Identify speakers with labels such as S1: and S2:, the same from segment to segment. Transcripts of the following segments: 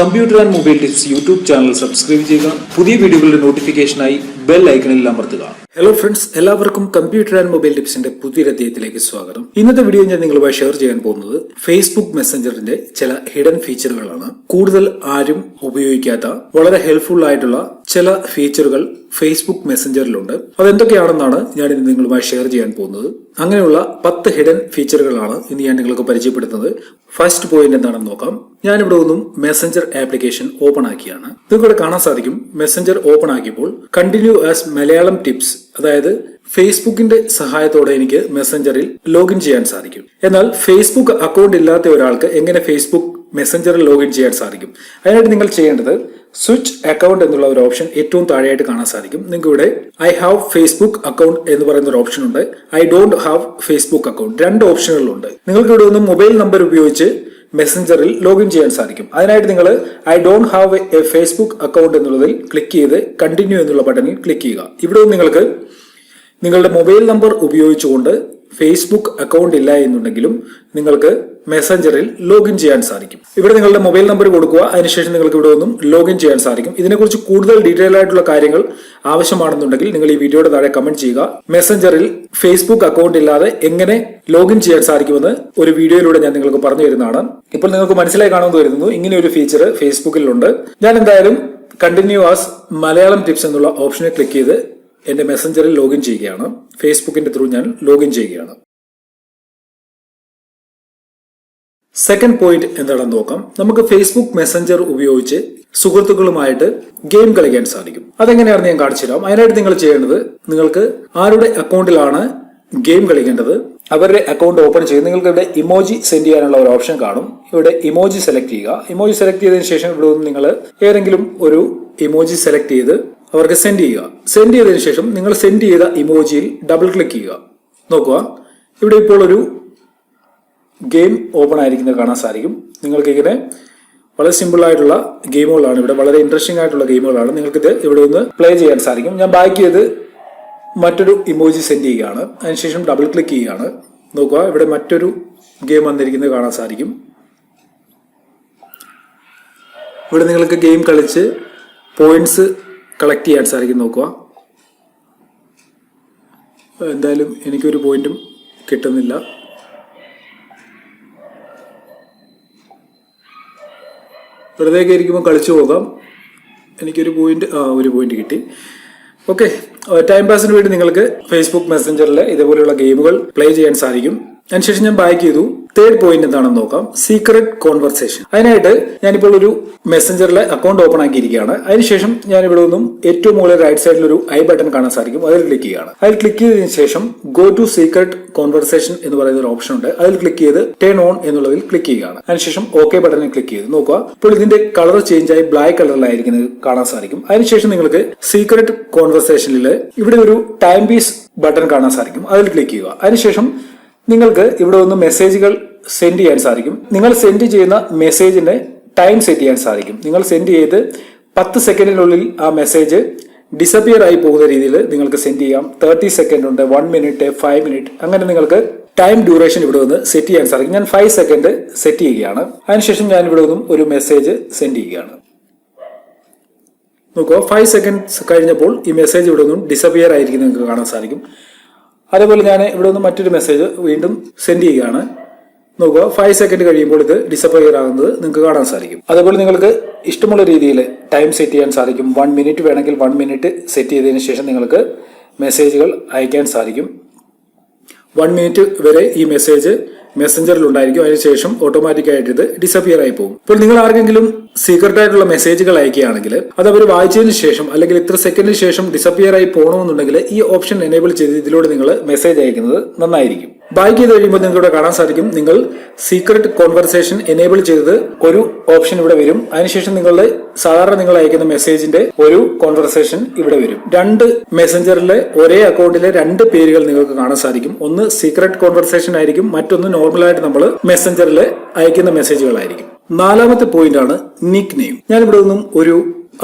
S1: Computer and mobile tips YouTube channel subscribe ചെയ്യുക. പുതിയ വീഡിയോകളുടെ നോട്ടിഫിക്കേഷനായി ബെൽ ഐക്കണിൽ അമർത്തുക. ഹലോ ഫ്രണ്ട്സ് എല്ലാവർക്കും കമ്പ്യൂട്ടർ ആൻഡ് മൊബൈൽ ടിപ്സിന്റെ പുതിയൊരു അധ്യായത്തിലേക്ക് സ്വാഗതം. ഇന്നത്തെ വീഡിയോ ഞാൻ നിങ്ങളുമായി ഷെയർ ചെയ്യാൻ പോകുന്നത് ഫേസ്ബുക്ക് മെസ്സഞ്ചറിന്റെ ചില ഹിഡൻ ഫീച്ചറുകളാണ് കൂടുതൽ ആരും ഉപയോഗിക്കാത്ത വളരെ ഹെൽപ്ഫുൾ ആയിട്ടുള്ള ചില ഫീച്ചറുകൾ ഫേസ്ബുക്ക് മെസ്സഞ്ചറിലുണ്ട് അതെന്തൊക്കെയാണെന്നാണ് ഞാൻ ഇന്ന് നിങ്ങളുമായി ഷെയർ ചെയ്യാൻ പോകുന്നത്. അങ്ങനെയുള്ള പത്ത് ഹിഡൻ ഫീച്ചറുകളാണ് ഇന്ന് ഞാൻ നിങ്ങൾക്ക് പരിചയപ്പെടുത്തുന്നത്. ഫസ്റ്റ് പോയിന്റ് എന്താണെന്ന് നോക്കാം. ഞാനിവിടെ ഒന്നും മെസ്സഞ്ചർ ആപ്ലിക്കേഷൻ ഓപ്പൺ ആക്കിയാണ്. നിങ്ങൾക്ക് കാണാൻ സാധിക്കും. മെസ്സഞ്ചർ ഓപ്പൺ ആക്കിയപ്പോൾ കണ്ടിന്യൂ ആസ് മലയാളം ടിപ്സ് അതായത് ഫേസ്ബുക്കിന്റെ സഹായത്തോടെ എനിക്ക് മെസ്സഞ്ചറിൽ ലോഗിൻ ചെയ്യാൻ സാധിക്കും. എന്നാൽ ഫേസ്ബുക്ക് അക്കൗണ്ട് ഇല്ലാത്ത ഒരാൾക്ക് എങ്ങനെ ഫേസ്ബുക്ക് മെസ്സഞ്ചറിൽ ലോഗിൻ ചെയ്യാൻ സാധിക്കും? അതിനായിട്ട് നിങ്ങൾ ചെയ്യേണ്ടത് സ്വിച്ച് അക്കൗണ്ട് എന്നുള്ള ഒരു ഓപ്ഷൻ ഏറ്റവും താഴെയായിട്ട് കാണാൻ സാധിക്കും. നിങ്ങൾക്ക് ഇവിടെ ഐ ഹാവ് ഫേസ്ബുക്ക് അക്കൗണ്ട് എന്ന് പറയുന്ന ഒരു ഓപ്ഷൻ ഉണ്ട്. I don't have Facebook account. രണ്ട് ഓപ്ഷനുകളുണ്ട്. നിങ്ങൾക്ക് ഇവിടെ ഒന്ന് മൊബൈൽ നമ്പർ ഉപയോഗിച്ച് മെസ്സഞ്ചറിൽ ലോഗിൻ ചെയ്യാൻ സാധിക്കും. അതിനായിട്ട് നിങ്ങൾ I don't have a Facebook account എന്നുള്ളതിൽ ക്ലിക്ക് ചെയ്ത് കണ്ടിന്യൂ എന്നുള്ള ബട്ടണിൽ ക്ലിക്ക് ചെയ്യുക. ഇവിടെ നിങ്ങൾക്ക് നിങ്ങളുടെ മൊബൈൽ നമ്പർ ഉപയോഗിച്ചുകൊണ്ട് ഫേസ്ബുക്ക് അക്കൗണ്ട് ഇല്ല എന്നുണ്ടെങ്കിലും നിങ്ങൾക്ക് മെസ്സഞ്ചറിൽ ലോഗിൻ ചെയ്യാൻ സാധിക്കും. ഇവിടെ നിങ്ങളുടെ മൊബൈൽ നമ്പർ കൊടുക്കുക അതിനുശേഷം നിങ്ങൾക്ക് ഇവിടെ ഒന്നും ലോഗിൻ ചെയ്യാൻ സാധിക്കും. ഇതിനെക്കുറിച്ച് കൂടുതൽ ഡീറ്റെയിൽ ആയിട്ടുള്ള കാര്യങ്ങൾ ആവശ്യമാണെന്നുണ്ടെങ്കിൽ നിങ്ങൾ ഈ വീഡിയോയുടെ താഴെ കമന്റ് ചെയ്യുക. മെസ്സഞ്ചറിൽ ഫേസ്ബുക്ക് അക്കൗണ്ട് ഇല്ലാതെ എങ്ങനെ ലോഗിൻ ചെയ്യാൻ സാധിക്കുമെന്ന് ഒരു വീഡിയോയിലൂടെ ഞാൻ നിങ്ങൾക്ക് പറഞ്ഞു തരുന്നതാണ്. ഇപ്പോൾ നിങ്ങൾക്ക് മനസ്സിലായി കാണുമെന്ന് വരുന്നു ഇങ്ങനെ ഒരു ഫീച്ചർ ഫേസ്ബുക്കിലുണ്ട് ഞാൻ എന്തായാലും കണ്ടിന്യൂ ആസ് മലയാളം ടിപ്സ് എന്നുള്ള ഓപ്ഷനെ ക്ലിക്ക് ചെയ്ത് എന്റെ മെസ്സഞ്ചറിൽ ലോഗിൻ ചെയ്യുകയാണ്. ഫേസ്ബുക്കിന്റെ ത്രൂ ഞാൻ ലോഗിൻ ചെയ്യുകയാണ്. സെക്കൻഡ് പോയിന്റ് എന്താണെന്ന് നോക്കാം. നമുക്ക് ഫേസ്ബുക്ക് മെസ്സഞ്ചർ ഉപയോഗിച്ച് സുഹൃത്തുക്കളുമായിട്ട് ഗെയിം കളിക്കാൻ സാധിക്കും. അതെങ്ങനെയാണെന്ന് ഞാൻ കാണിച്ചു തരാം. അതിനായിട്ട് നിങ്ങൾ ചെയ്യേണ്ടത് നിങ്ങൾക്ക് ആരുടെ അക്കൗണ്ടിലാണ് ഗെയിം കളിക്കേണ്ടത് അവരുടെ അക്കൗണ്ട് ഓപ്പൺ ചെയ്ത് നിങ്ങൾക്ക് ഇവിടെ ഇമോജി സെൻഡ് ചെയ്യാനുള്ള ഒരു ഓപ്ഷൻ കാണും. ഇവിടെ ഇമോജി സെലക്ട് ചെയ്യുക. ഇമോജി സെലക്ട് ചെയ്തതിനു ശേഷം ഇവിടെ നിന്ന് നിങ്ങൾ ഏതെങ്കിലും ഒരു ഇമോജി സെലക്ട് ചെയ്ത് അവർക്ക് സെൻഡ് ചെയ്യുക. സെൻഡ് ചെയ്തതിനു ശേഷം നിങ്ങൾ സെൻഡ് ചെയ്ത ഇമോജിയിൽ ഡബിൾ ക്ലിക്ക് ചെയ്യുക. നോക്കുക. ഇവിടെ ഇപ്പോൾ ഒരു ഗെയിം ഓപ്പൺ ആയിരിക്കുന്നത് കാണാൻ സാധിക്കും. നിങ്ങൾക്ക് ഇങ്ങനെ വളരെ സിമ്പിൾ ആയിട്ടുള്ള ഗെയിമുകളാണ് ഇവിടെ വളരെ ഇൻട്രസ്റ്റിംഗ് ആയിട്ടുള്ള ഗെയിമുകളാണ് നിങ്ങൾക്കിത് ഇവിടെ നിന്ന് പ്ലേ ചെയ്യാൻ സാധിക്കും. ഞാൻ ബാക്കി ചെയ്ത് മറ്റൊരു ഇമോജി സെൻഡ് ചെയ്യുകയാണ്. അതിനുശേഷം ഡബിൾ ക്ലിക്ക് ചെയ്യുകയാണ്. നോക്കുക. ഇവിടെ മറ്റൊരു ഗെയിം വന്നിരിക്കുന്നത് കാണാൻ സാധിക്കും. ഇവിടെ നിങ്ങൾക്ക് ഗെയിം കളിച്ച് പോയിന്റ്സ് കളക്ട് ചെയ്യാൻ സാധിക്കും നോക്കുക. എന്തായാലും എനിക്കൊരു പോയിന്റും കിട്ടുന്നില്ല. വെറുതെ ഇരിക്കുമ്പോൾ കളിച്ചു പോകാം. എനിക്കൊരു പോയിന്റ് ആ ഒരു പോയിന്റ് കിട്ടി. ഓക്കെ ടൈം പാസിന് വേണ്ടി നിങ്ങൾക്ക് ഫേസ്ബുക്ക് മെസ്സഞ്ചറിൽ ഇതുപോലെയുള്ള ഗെയിമുകൾ പ്ലേ ചെയ്യാൻ സാധിക്കും. അതിനുശേഷം ഞാൻ ബാക്ക് ചെയ്തു. തേർഡ് പോയിന്റ് എന്താണെന്ന് നോക്കാം. സീക്രട്ട് കോൺവെർസേഷൻ അതിനായിട്ട് ഞാനിപ്പോൾ ഒരു മെസ്സഞ്ചറിലെ അക്കൗണ്ട് ഓപ്പൺ ആക്കിയിരിക്കുകയാണ്. അതിനുശേഷം ഞാൻ ഇവിടെ നിന്നും ഏറ്റവും മുകളിൽ റൈറ്റ് സൈഡിൽ ഒരു ഐ ബട്ടൺ കാണാൻ സാധിക്കും. അതിൽ ക്ലിക്ക് ചെയ്യുകയാണ്. അതിൽ ക്ലിക്ക് ചെയ്തതിനു ശേഷം ഗോ ടു സീക്രട്ട് കോൺവെർസേഷൻ എന്ന് പറയുന്ന ഒരു ഓപ്ഷൻ ഉണ്ട്. അതിൽ ക്ലിക്ക് ചെയ്ത് ടേൺ ഓൺ എന്നുള്ളതിൽ ക്ലിക്ക് ചെയ്യുകയാണ്. അതിനുശേഷം ഓക്കെ ബട്ടണിൽ ക്ലിക്ക് ചെയ്ത് നോക്കുക. ഇപ്പോൾ ഇതിന്റെ കളർ ചേഞ്ച് ആയി ബ്ലാക്ക് കളറിലായിരിക്കുന്നത് കാണാൻ സാധിക്കും. അതിനുശേഷം നിങ്ങൾക്ക് സീക്രട്ട് കോൺവെർസേഷനിൽ ഇവിടെ ഒരു ടൈം പീസ് ബട്ടൺ കാണാൻ സാധിക്കും. അതിൽ ക്ലിക്ക് ചെയ്യുക. അതിനുശേഷം നിങ്ങൾക്ക് ഇവിടെ ഒന്ന് മെസ്സേജുകൾ സെൻഡ് ചെയ്യാൻ സാധിക്കും. നിങ്ങൾ സെൻഡ് ചെയ്യുന്ന മെസ്സേജിന്റെ ടൈം സെറ്റ് ചെയ്യാൻ സാധിക്കും. നിങ്ങൾ സെൻഡ് ചെയ്ത് പത്ത് സെക്കൻഡിനുള്ളിൽ ആ മെസ്സേജ് ഡിസപ്പിയർ ആയി പോകുന്ന രീതിയിൽ നിങ്ങൾക്ക് സെൻഡ് ചെയ്യാം. തേർട്ടി സെക്കൻഡ് ഉണ്ട് വൺ മിനിറ്റ് ഫൈവ് മിനിറ്റ് അങ്ങനെ നിങ്ങൾക്ക് ടൈം ഡ്യൂറേഷൻ ഇവിടെ നിന്ന് സെറ്റ് ചെയ്യാൻ സാധിക്കും. ഞാൻ ഫൈവ് സെക്കൻഡ് സെറ്റ് ചെയ്യുകയാണ്. അതിനുശേഷം ഞാൻ ഇവിടെ നിന്നും ഒരു മെസ്സേജ് സെൻഡ് ചെയ്യുകയാണ്. നോക്കുക ഫൈവ് സെക്കൻഡ്സ് കഴിഞ്ഞപ്പോൾ ഈ മെസ്സേജ് ഇവിടെ നിന്നും ഡിസപ്പിയർ ആയിരിക്കും നിങ്ങൾക്ക് കാണാൻ സാധിക്കും. അതേപോലെ ഞാൻ ഇവിടെ നിന്ന് മറ്റൊരു മെസ്സേജ് വീണ്ടും സെൻഡ് ചെയ്യുകയാണ്. നോക്കുക. ഫൈവ് സെക്കൻഡ് കഴിയുമ്പോൾ ഇത് ഡിസപ്പയർ ആകുന്നത് നിങ്ങൾക്ക് കാണാൻ സാധിക്കും. അതുപോലെ നിങ്ങൾക്ക് ഇഷ്ടമുള്ള രീതിയിൽ ടൈം സെറ്റ് ചെയ്യാൻ സാധിക്കും. വൺ മിനിറ്റ് വേണമെങ്കിൽ വൺ മിനിറ്റ് സെറ്റ് ചെയ്തതിന് ശേഷം നിങ്ങൾക്ക് മെസ്സേജുകൾ അയക്കാൻ സാധിക്കും. വൺ മിനിറ്റ് വരെ ഈ മെസ്സേജ് മെസ്സഞ്ചറിൽ ഉണ്ടായിരിക്കും അതിനുശേഷം ഓട്ടോമാറ്റിക് ആയിട്ട് ഇത് ഡിസപ്പിയർ ആയി പോകും. ഇപ്പോൾ നിങ്ങൾ ആർക്കെങ്കിലും സീക്രട്ട് ആയിട്ടുള്ള മെസ്സേജുകൾ അയക്കുകയാണെങ്കിൽ അത് അവർ വായിച്ചതിന് ശേഷം അല്ലെങ്കിൽ ഇത്ര സെക്കൻഡിന് ശേഷം ഡിസപ്പിയർ ആയി പോകണമെന്നുണ്ടെങ്കിൽ ഈ ഓപ്ഷൻ എനേബിൾ ചെയ്ത് ഇതിലൂടെ നിങ്ങൾ മെസ്സേജ് അയക്കുന്നത് നന്നായിരിക്കും. ബാക്ക് ചെയ്ത് കഴിയുമ്പോൾ നിങ്ങൾക്ക് ഇവിടെ കാണാൻ സാധിക്കും. നിങ്ങൾ സീക്രട്ട് കോൺവെർസേഷൻ എനേബിൾ ചെയ്തത് ഒരു ഓപ്ഷൻ ഇവിടെ വരും. അതിനുശേഷം നിങ്ങളുടെ സാധാരണ നിങ്ങൾ അയക്കുന്ന മെസ്സേജിന്റെ ഒരു കോൺവെർസേഷൻ ഇവിടെ വരും. രണ്ട് മെസ്സഞ്ചറിലെ ഒരേ അക്കൗണ്ടിലെ രണ്ട് പേരുകൾ നിങ്ങൾക്ക് കാണാൻ സാധിക്കും. ഒന്ന് സീക്രട്ട് കോൺവെർസേഷൻ ആയിരിക്കും. മറ്റൊന്ന് നോർമലായിട്ട് നമ്മൾ മെസ്സഞ്ചറിൽ അയക്കുന്ന മെസ്സേജുകളായിരിക്കും നാലാമത്തെ പോയിന്റ് ആണ് നിക് നെയിം ഞാൻ ഇവിടെ നിന്നും ഒരു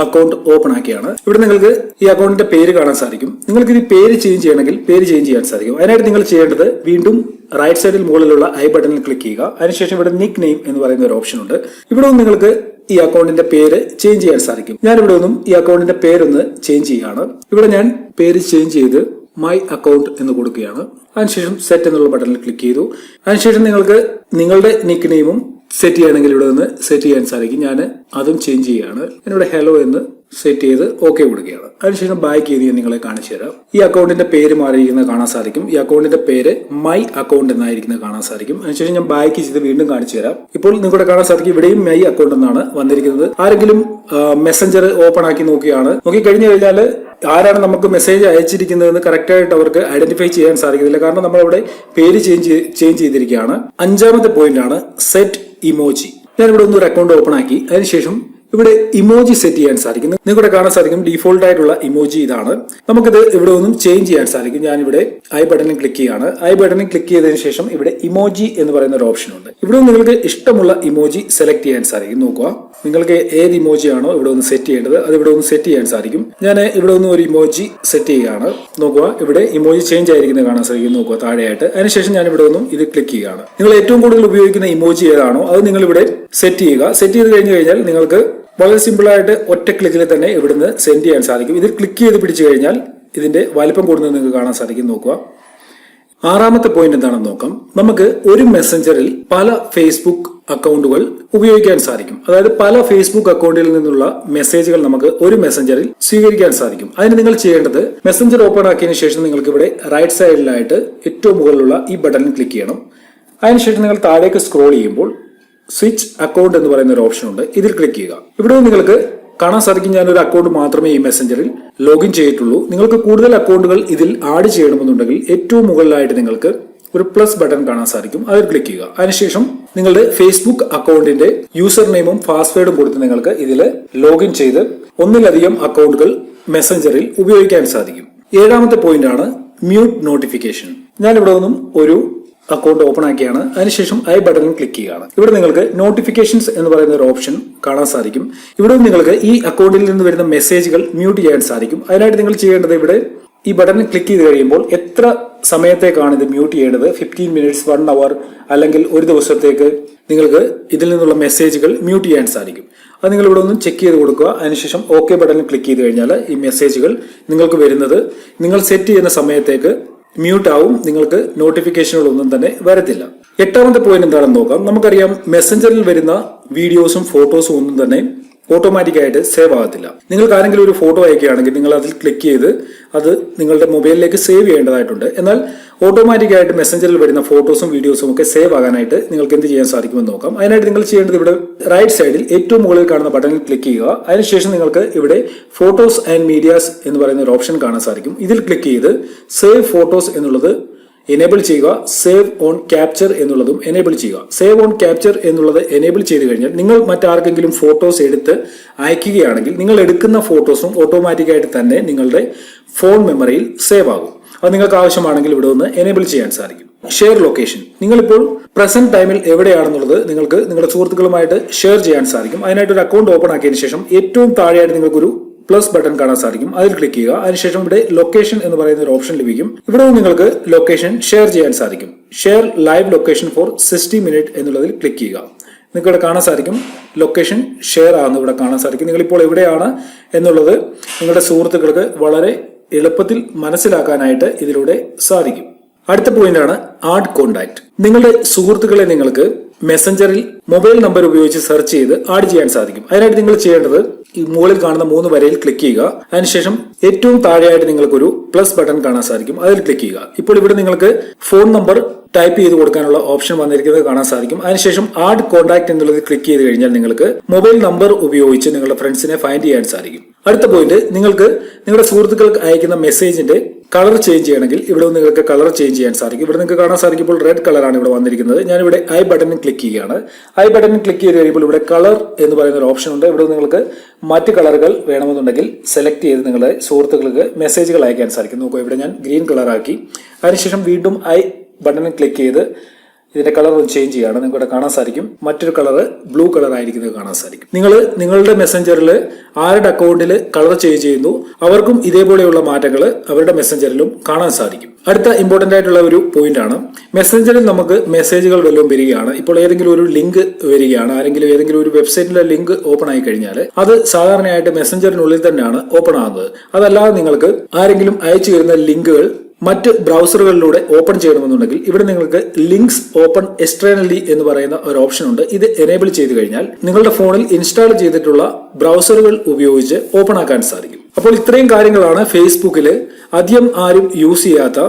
S1: അക്കൗണ്ട് ഓപ്പൺ ആക്കിയാണ്. ഇവിടെ നിങ്ങൾക്ക് ഈ അക്കൗണ്ടിന്റെ പേര് കാണാൻ സാധിക്കും. നിങ്ങൾക്ക് ഈ പേര് ചേഞ്ച് ചെയ്യണമെങ്കിൽ പേര് ചേഞ്ച് ചെയ്യാൻ സാധിക്കും. അതിനായിട്ട് നിങ്ങൾ ചെയ്യേണ്ടത് വീണ്ടും റൈറ്റ് സൈഡിൽ മുകളിലുള്ള ഐ ബട്ടണിൽ ക്ലിക്ക് ചെയ്യുക. അതിനുശേഷം ഇവിടെ നിക് നെയിം എന്ന് പറയുന്ന ഒരു ഓപ്ഷൻ ഉണ്ട്. ഇവിടെ നിന്ന് നിങ്ങൾക്ക് ഈ അക്കൗണ്ടിന്റെ പേര് ചേഞ്ച് ചെയ്യാൻ സാധിക്കും. ഞാൻ ഇവിടെ നിന്നും ഈ അക്കൗണ്ടിന്റെ പേരൊന്ന് ചേഞ്ച് ചെയ്യുകയാണ് ഇവിടെ ഞാൻ പേര് ചേഞ്ച് ചെയ്ത് മൈ അക്കൗണ്ട് എന്ന് കൊടുക്കുകയാണ്. അതിനുശേഷം സെറ്റ് എന്നുള്ള ബട്ടണിൽ ക്ലിക്ക് ചെയ്തു. അതിനുശേഷം നിങ്ങൾക്ക് നിങ്ങളുടെ നിക്ക് നെയിമും സെറ്റ് ചെയ്യണമെങ്കിൽ ഇവിടെ നിന്ന് സെറ്റ് ചെയ്യാൻ സാധിക്കും. ഞാൻ അതും ചേഞ്ച് ചെയ്യുകയാണ്. ഞാനിവിടെ ഹലോ എന്ന് സെറ്റ് ചെയ്ത് ഓക്കെ കൊടുക്കുകയാണ്. അതിനുശേഷം ബാക്ക് ചെയ്ത് ഞാൻ നിങ്ങളെ കാണിച്ചു തരാം. ഈ അക്കൗണ്ടിന്റെ പേര് മാറിയിരിക്കുന്നത് കാണാൻ സാധിക്കും. ഈ അക്കൗണ്ടിന്റെ പേര് മൈ അക്കൗണ്ട് എന്നായിരിക്കുന്നത് കാണാൻ സാധിക്കും. അതിനുശേഷം ഞാൻ ബാക്ക് ചെയ്ത് വീണ്ടും കാണിച്ചു തരാം. ഇപ്പോൾ നിങ്ങളുടെ കാണാൻ സാധിക്കും. ഇവിടെയും മൈ അക്കൗണ്ട് എന്നാണ് വന്നിരിക്കുന്നത്. ആരെങ്കിലും മെസ്സഞ്ചർ ഓപ്പൺ ആക്കി നോക്കിയാണ് നോക്കി കഴിഞ്ഞു കഴിഞ്ഞാൽ ആരാണ് നമുക്ക് മെസ്സേജ് അയച്ചിരിക്കുന്നതെന്ന് കറക്റ്റായിട്ട് അവർക്ക് ഐഡന്റിഫൈ ചെയ്യാൻ സാധിക്കുന്നില്ല കാരണം നമ്മൾ അവിടെ പേര് ചേഞ്ച് ചേഞ്ച് ചെയ്തിരിക്കുകയാണ്. അഞ്ചാമത്തെ പോയിന്റ് ആണ് സെറ്റ് ഇമോജി ഞാൻ ഇവിടെ ഒന്ന് ഒരു അക്കൗണ്ട് ഓപ്പൺ ആക്കി. അതിനുശേഷം ഇവിടെ ഇമോജി സെറ്റ് ചെയ്യാൻ സാധിക്കും നിങ്ങളുടെ കാണാൻ സാധിക്കും ഡീഫോൾട്ട് ആയിട്ടുള്ള ഇമോജി ഇതാണ്. നമുക്കിത് ഇവിടെ ഒന്നും ചേഞ്ച് ചെയ്യാൻ സാധിക്കും. ഞാൻ ഇവിടെ ഐ ബട്ടണിൽ ക്ലിക്ക് ചെയ്യാണ്. ഐ ബട്ടണിൽ ക്ലിക്ക് ചെയ്തതിനു ശേഷം ഇവിടെ ഇമോജി എന്ന് പറയുന്ന ഒരു ഓപ്ഷൻ ഉണ്ട്. ഇവിടെ നിങ്ങൾക്ക് ഇഷ്ടമുള്ള ഇമോജി സെലക്ട് ചെയ്യാൻ സാധിക്കും. നോക്കുക. നിങ്ങൾക്ക് ഏത് ഇമോജി ആണോ ഇവിടെ ഒന്ന് സെറ്റ് ചെയ്യേണ്ടത് അത് ഇവിടെ ഒന്ന് സെറ്റ് ചെയ്യാൻ സാധിക്കും. ഞാൻ ഇവിടെ ഒന്ന് ഒരു ഇമോജി സെറ്റ് ചെയ്യുകയാണ്. നോക്കുക. ഇവിടെ ഇമോജി ചേഞ്ച് ആയിരിക്കുന്നത് കാണാൻ സാധിക്കും. നോക്കുക. താഴെയായിട്ട്. അതിനുശേഷം ഞാൻ ഇവിടെ ഒന്നും ഇത് ക്ലിക്ക് ചെയ്യുകയാണ്. നിങ്ങൾ ഏറ്റവും കൂടുതൽ ഉപയോഗിക്കുന്ന ഇമോജി ഏതാണോ അത് നിങ്ങൾ ഇവിടെ സെറ്റ് ചെയ്യുക. സെറ്റ് ചെയ്ത് കഴിഞ്ഞു കഴിഞ്ഞാൽ നിങ്ങൾക്ക് വളരെ സിമ്പിളായിട്ട് ഒറ്റ ക്ലിക്കിൽ തന്നെ ഇവിടുന്ന് സെൻഡ് ചെയ്യാൻ സാധിക്കും. ഇത് ക്ലിക്ക് ചെയ്ത് പിടിച്ചു കഴിഞ്ഞാൽ ഇതിന്റെ വലിപ്പം കൂടുന്നത് നിങ്ങൾക്ക് കാണാൻ സാധിക്കും. നോക്കുക. ആറാമത്തെ പോയിന്റ് എന്താണെന്ന് നോക്കാം. നമുക്ക് ഒരു മെസ്സഞ്ചറിൽ പല ഫേസ്ബുക്ക് അക്കൗണ്ടുകൾ ഉപയോഗിക്കാൻ സാധിക്കും. അതായത് പല ഫേസ്ബുക്ക് അക്കൗണ്ടിൽ നിന്നുള്ള മെസ്സേജുകൾ നമുക്ക് ഒരു മെസ്സഞ്ചറിൽ സ്വീകരിക്കാൻ സാധിക്കും. അതിന് നിങ്ങൾ ചെയ്യേണ്ടത് മെസ്സഞ്ചർ ഓപ്പൺ ആക്കിയതിനു ശേഷം നിങ്ങൾക്ക് ഇവിടെ റൈറ്റ് സൈഡിലായിട്ട് ഏറ്റവും മുകളിലുള്ള ഈ ബട്ടണിൽ ക്ലിക്ക് ചെയ്യണം. അതിനുശേഷം നിങ്ങൾ താഴേക്ക് സ്ക്രോൾ ചെയ്യുമ്പോൾ സ്വിച്ച് അക്കൗണ്ട് എന്ന് പറയുന്ന ഒരു ഓപ്ഷൻ ഉണ്ട്. ഇതിൽ ക്ലിക്ക് ചെയ്യുക. ഇവിടെ നിങ്ങൾക്ക് കാണാൻ സാധിക്കും ഞാൻ ഒരു അക്കൗണ്ട് മാത്രമേ ഈ മെസ്സഞ്ചറിൽ ലോഗിൻ ചെയ്തിട്ടുള്ളൂ. നിങ്ങൾക്ക് കൂടുതൽ അക്കൗണ്ടുകൾ ഇതിൽ ആഡ് ചെയ്യണമെന്നുണ്ടെങ്കിൽ ഏറ്റവും മുകളിലായിട്ട് നിങ്ങൾക്ക് ഒരു പ്ലസ് ബട്ടൺ കാണാൻ സാധിക്കും. അതിൽ ക്ലിക്ക് ചെയ്യുക. അതിനുശേഷം നിങ്ങളുടെ ഫേസ്ബുക്ക് അക്കൗണ്ടിന്റെ യൂസർ നെയിമും പാസ്വേഡും കൊടുത്ത് നിങ്ങൾക്ക് ഇതിൽ ലോഗിൻ ചെയ്ത് ഒന്നിലധികം അക്കൗണ്ടുകൾ മെസ്സഞ്ചറിൽ ഉപയോഗിക്കാൻ സാധിക്കും. ഏഴാമത്തെ പോയിന്റ് ആണ് മ്യൂട്ട് നോട്ടിഫിക്കേഷൻ ഞാൻ ഇവിടെ നിന്നും ഒരു അക്കൗണ്ട് ഓപ്പൺ ആക്കിയാണ്. അതിനുശേഷം ഐ ബട്ടണിൽ ക്ലിക്ക് ചെയ്യുകയാണ്. ഇവിടെ നിങ്ങൾക്ക് നോട്ടിഫിക്കേഷൻസ് എന്ന് പറയുന്ന ഒരു ഓപ്ഷൻ കാണാൻ സാധിക്കും. ഇവിടെ നിങ്ങൾക്ക് ഈ അക്കൗണ്ടിൽ നിന്ന് വരുന്ന മെസ്സേജുകൾ മ്യൂട്ട് ചെയ്യാൻ സാധിക്കും. അതിനായിട്ട് നിങ്ങൾ ചെയ്യേണ്ടത് ഇവിടെ ഈ ബട്ടൺ ക്ലിക്ക് ചെയ്ത് കഴിയുമ്പോൾ എത്ര സമയത്തേക്കാണ് ഇത് മ്യൂട്ട് ചെയ്യേണ്ടത്? ഫിഫ്റ്റീൻ മിനിറ്റ്സ് വൺ അവർ അല്ലെങ്കിൽ ഒരു ദിവസത്തേക്ക് നിങ്ങൾക്ക് ഇതിൽ നിന്നുള്ള മെസ്സേജുകൾ മ്യൂട്ട് ചെയ്യാൻ സാധിക്കും. അത് നിങ്ങൾ ഇവിടെ ഒന്ന് ചെക്ക് ചെയ്ത് കൊടുക്കുക. അതിനുശേഷം ഓക്കെ ബട്ടണിൽ ക്ലിക്ക് ചെയ്ത് കഴിഞ്ഞാൽ ഈ മെസ്സേജുകൾ നിങ്ങൾക്ക് വരുന്നത്. നിങ്ങൾ സെറ്റ് ചെയ്യുന്ന സമയത്തേക്ക് മ്യൂട്ട് ആവും നിങ്ങൾക്ക് നോട്ടിഫിക്കേഷനുകളൊന്നും തന്നെ വരത്തില്ല. എട്ടാമത്തെ പോയിന്റ് എന്താണെന്ന് നോക്കാം. നമുക്കറിയാം മെസ്സഞ്ചറിൽ വരുന്ന വീഡിയോസും ഫോട്ടോസും ഒന്നും തന്നെ ഓട്ടോമാറ്റിക് ആയിട്ട് സേവ് ആകത്തില്ല. നിങ്ങൾക്ക് ആരെങ്കിലും ഒരു ഫോട്ടോ അയക്കുകയാണെങ്കിൽ നിങ്ങൾ അതിൽ ക്ലിക്ക് ചെയ്ത് അത് നിങ്ങളുടെ മൊബൈലിലേക്ക് സേവ് ചെയ്യേണ്ടതായിട്ടുണ്ട്. എന്നാൽ ഓട്ടോമാറ്റിക് ആയിട്ട് മെസ്സഞ്ചറിൽ വരുന്ന ഫോട്ടോസും വീഡിയോസും ഒക്കെ സേവ് ആകാനായിട്ട് നിങ്ങൾക്ക് എന്ത് ചെയ്യാൻ സാധിക്കുമെന്ന് നോക്കാം. അതിനായിട്ട് നിങ്ങൾ ചെയ്യേണ്ടത് ഇവിടെ റൈറ്റ് സൈഡിൽ ഏറ്റവും മുകളിൽ കാണുന്ന ബട്ടണിൽ ക്ലിക്ക് ചെയ്യുക. അതിനുശേഷം നിങ്ങൾക്ക് ഇവിടെ ഫോട്ടോസ് ആൻഡ് മീഡിയാസ് എന്ന് പറയുന്ന ഒരു ഓപ്ഷൻ കാണാൻ സാധിക്കും. ഇതിൽ ക്ലിക്ക് ചെയ്ത് സേവ് ഫോട്ടോസ് എന്നുള്ളത് എനേബിൾ ചെയ്യുക. സേവ് ഓൺ ക്യാപ്ചർ എന്നുള്ളതും എനേബിൾ ചെയ്യുക. സേവ് ഓൺ ക്യാപ്ചർ എന്നുള്ളത് എനേബിൾ ചെയ്ത് കഴിഞ്ഞാൽ നിങ്ങൾ മറ്റാർക്കെങ്കിലും ഫോട്ടോസ് എടുത്ത് അയക്കുകയാണെങ്കിൽ നിങ്ങൾ എടുക്കുന്ന ഫോട്ടോസും ഓട്ടോമാറ്റിക്കായിട്ട് തന്നെ നിങ്ങളുടെ ഫോൺ മെമ്മറിയിൽ സേവ് ആകും. അത് നിങ്ങൾക്ക് ആവശ്യമാണെങ്കിൽ ഇവിടെ ഒന്ന് എനേബിൾ ചെയ്യാൻ സാധിക്കും. ഷെയർ ലൊക്കേഷൻ നിങ്ങളിപ്പോൾ പ്രസന്റ് ടൈമിൽ എവിടെയാണെന്നുള്ളത് നിങ്ങൾക്ക് നിങ്ങളുടെ സുഹൃത്തുക്കളുമായിട്ട് ഷെയർ ചെയ്യാൻ സാധിക്കും. അതിനായിട്ട് ഒരു അക്കൗണ്ട് ഓപ്പൺ ആക്കിയതിനു ശേഷം ഏറ്റവും താഴെയായിട്ട് നിങ്ങൾക്കൊരു പ്ലസ് ബട്ടൺ കാണാൻ സാധിക്കും. അതിൽ ക്ലിക്ക് ചെയ്യുക. അതിനുശേഷം ഇവിടെ ലൊക്കേഷൻ എന്ന് പറയുന്ന ഒരു ഓപ്ഷൻ ലഭിക്കും. ഇവിടെ നിങ്ങൾക്ക് ലൊക്കേഷൻ ഷെയർ ചെയ്യാൻ സാധിക്കും. Share live location for sixty minute എന്നുള്ളതിൽ ക്ലിക്ക് ചെയ്യുക. നിങ്ങൾക്ക് ഇവിടെ കാണാൻ സാധിക്കും. ലൊക്കേഷൻ ഷെയർ ആണെന്ന് ഇവിടെ കാണാൻ സാധിക്കും. നിങ്ങളിപ്പോൾ എവിടെയാണ് എന്നുള്ളത് നിങ്ങളുടെ സുഹൃത്തുക്കൾക്ക് വളരെ എളുപ്പത്തിൽ മനസ്സിലാക്കാനായിട്ട് ഇതിലൂടെ സാധിക്കും. അടുത്ത പോയിന്റ് ആണ് ആഡ് കോണ്ടാക്ട് നിങ്ങളുടെ സുഹൃത്തുക്കളെ നിങ്ങൾക്ക് മെസ്സഞ്ചറിൽ മൊബൈൽ നമ്പർ ഉപയോഗിച്ച് സെർച്ച് ചെയ്ത് ആഡ് ചെയ്യാൻ സാധിക്കും. അതിനായിട്ട് നിങ്ങൾ ചെയ്യേണ്ടത് ഈ മുകളിൽ കാണുന്ന മൂന്ന് വരയിൽ ക്ലിക്ക് ചെയ്യുക. അതിനുശേഷം ഏറ്റവും താഴെയായിട്ട് നിങ്ങൾക്കൊരു പ്ലസ് ബട്ടൺ കാണാൻ സാധിക്കും. അതിൽ ക്ലിക്ക് ചെയ്യുക. ഇപ്പോൾ ഇവിടെ നിങ്ങൾക്ക് ഫോൺ നമ്പർ ടൈപ്പ് ചെയ്ത് കൊടുക്കാനുള്ള ഓപ്ഷൻ വന്നിരിക്കുന്നത് കാണാൻ സാധിക്കും. അതിനുശേഷം ആഡ് കോൺടാക്ട് എന്നുള്ളത് ക്ലിക്ക് ചെയ്ത് കഴിഞ്ഞാൽ നിങ്ങൾക്ക് മൊബൈൽ നമ്പർ ഉപയോഗിച്ച് നിങ്ങളുടെ ഫ്രണ്ട്സിനെ ഫൈൻഡ് ചെയ്യാൻ സാധിക്കും. അടുത്ത പോയിന്റ് നിങ്ങൾക്ക് നിങ്ങളുടെ സുഹൃത്തുക്കൾക്ക് അയക്കുന്ന മെസ്സേജിന്റെ കളർ ചേഞ്ച് ചെയ്യണമെങ്കിൽ ഇവിടെ നിങ്ങൾക്ക് കളർ ചേഞ്ച് ചെയ്യാൻ സാധിക്കും. ഇവിടെ നിങ്ങൾക്ക് കാണാൻ സാധിക്കും ഇപ്പോൾ റെഡ് കളറാണ് ഇവിടെ വന്നിരിക്കുന്നത്. ഞാൻ ഇവിടെ ഐ ബട്ടണിൽ ക്ലിക്ക് ചെയ്യുകയാണ്. ഐ ബട്ടണിൽ ക്ലിക്ക് ചെയ്ത് കഴിയുമ്പോൾ ഇവിടെ കളർ എന്ന് പറയുന്ന ഒരു ഓപ്ഷൻ ഉണ്ട്. ഇവിടെ നിങ്ങൾക്ക് മറ്റ് കളറുകൾ വേണമെന്നുണ്ടെങ്കിൽ സെലക്ട് ചെയ്ത് നിങ്ങളുടെ സുഹൃത്തുക്കൾക്ക് മെസ്സേജുകൾ അയക്കാൻ സാധിക്കും. നോക്കൂ ഇവിടെ ഞാൻ ഗ്രീൻ കളർ ആക്കി. അതിനുശേഷം വീണ്ടും ഐ ബട്ടണിൽ ക്ലിക്ക് ചെയ്ത് ഇതിന്റെ കളർ ചേഞ്ച് ചെയ്യാണ്. നിങ്ങൾക്ക് കാണാൻ സാധിക്കും. മറ്റൊരു കളർ ബ്ലൂ കളർ ആയിരിക്കുന്നത് കാണാൻ സാധിക്കും. നിങ്ങൾ നിങ്ങളുടെ മെസ്സഞ്ചറിൽ ആരുടെ അക്കൗണ്ടിൽ കളർ ചേഞ്ച് ചെയ്യുന്നു അവർക്കും ഇതേപോലെയുള്ള മാറ്റങ്ങൾ അവരുടെ മെസ്സഞ്ചറിലും കാണാൻ സാധിക്കും. അടുത്ത ഇമ്പോർട്ടന്റ് ആയിട്ടുള്ള ഒരു പോയിന്റ് ആണ്. മെസ്സഞ്ചറിൽ നമുക്ക് മെസ്സേജുകൾ വല്ലതും വരികയാണ്. ഇപ്പോൾ ഏതെങ്കിലും ഒരു ലിങ്ക് വരികയാണ്. ആരെങ്കിലും ഏതെങ്കിലും ഒരു വെബ്സൈറ്റിലെ ലിങ്ക് ഓപ്പൺ ആയി കഴിഞ്ഞാൽ അത് സാധാരണയായിട്ട് മെസ്സഞ്ചറിനുള്ളിൽ തന്നെയാണ് ഓപ്പൺ ആകുന്നത് അതല്ലാതെ നിങ്ങൾക്ക് ആരെങ്കിലും അയച്ചു തരുന്ന ലിങ്കുകൾ മറ്റ് ബ്രൗസറുകളിലൂടെ ഓപ്പൺ ചെയ്യണമെന്നുണ്ടെങ്കിൽ ഇവിടെ നിങ്ങൾക്ക് ലിങ്ക്സ് ഓപ്പൺ എക്സ്റ്റേണലി എന്ന് പറയുന്ന ഒരു ഓപ്ഷൻ ഉണ്ട്. ഇത് എനേബിൾ ചെയ്ത് കഴിഞ്ഞാൽ നിങ്ങളുടെ ഫോണിൽ ഇൻസ്റ്റാൾ ചെയ്തിട്ടുള്ള ബ്രൗസറുകൾ ഉപയോഗിച്ച് ഓപ്പൺ ആക്കാൻ സാധിക്കും. അപ്പോൾ ഇത്രയും കാര്യങ്ങളാണ് ഫേസ്ബുക്കിൽ അധികം ആരും യൂസ് ചെയ്യാത്ത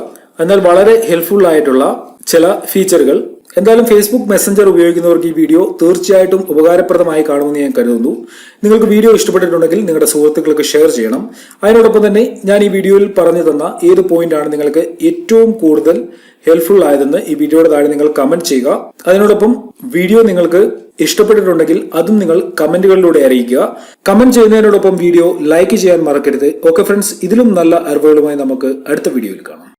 S1: എന്നാൽ വളരെ ഹെൽപ്ഫുൾ ആയിട്ടുള്ള ചില ഫീച്ചറുകൾ എന്തായാലും ഫേസ്ബുക്ക് മെസ്സഞ്ചർ ഉപയോഗിക്കുന്നവർക്ക് ഈ വീഡിയോ തീർച്ചയായിട്ടും ഉപകാരപ്രദമായി കാണുമെന്ന് ഞാൻ കരുതുന്നു. നിങ്ങൾക്ക് വീഡിയോ ഇഷ്ടപ്പെട്ടിട്ടുണ്ടെങ്കിൽ നിങ്ങളുടെ സുഹൃത്തുക്കൾക്ക് ഷെയർ ചെയ്യണം. അതിനോടൊപ്പം തന്നെ ഞാൻ ഈ വീഡിയോയിൽ പറഞ്ഞു തന്ന ഏത് പോയിന്റ് ആണ് നിങ്ങൾക്ക് ഏറ്റവും കൂടുതൽ ഹെൽപ്ഫുൾ ആയതെന്ന് ഈ വീഡിയോയുടെ താഴെ നിങ്ങൾ കമന്റ് ചെയ്യുക. അതിനോടൊപ്പം വീഡിയോ നിങ്ങൾക്ക് ഇഷ്ടപ്പെട്ടിട്ടുണ്ടെങ്കിൽ അതും നിങ്ങൾ കമന്റുകളിലൂടെ അറിയിക്കുക. കമന്റ് ചെയ്യുന്നതിനോടൊപ്പം വീഡിയോ ലൈക്ക് ചെയ്യാൻ മറക്കരുത്. ഓക്കെ ഫ്രണ്ട്സ് ഇതിലും നല്ല അറിവുകളുമായി നമുക്ക് അടുത്ത വീഡിയോയിൽ കാണാം.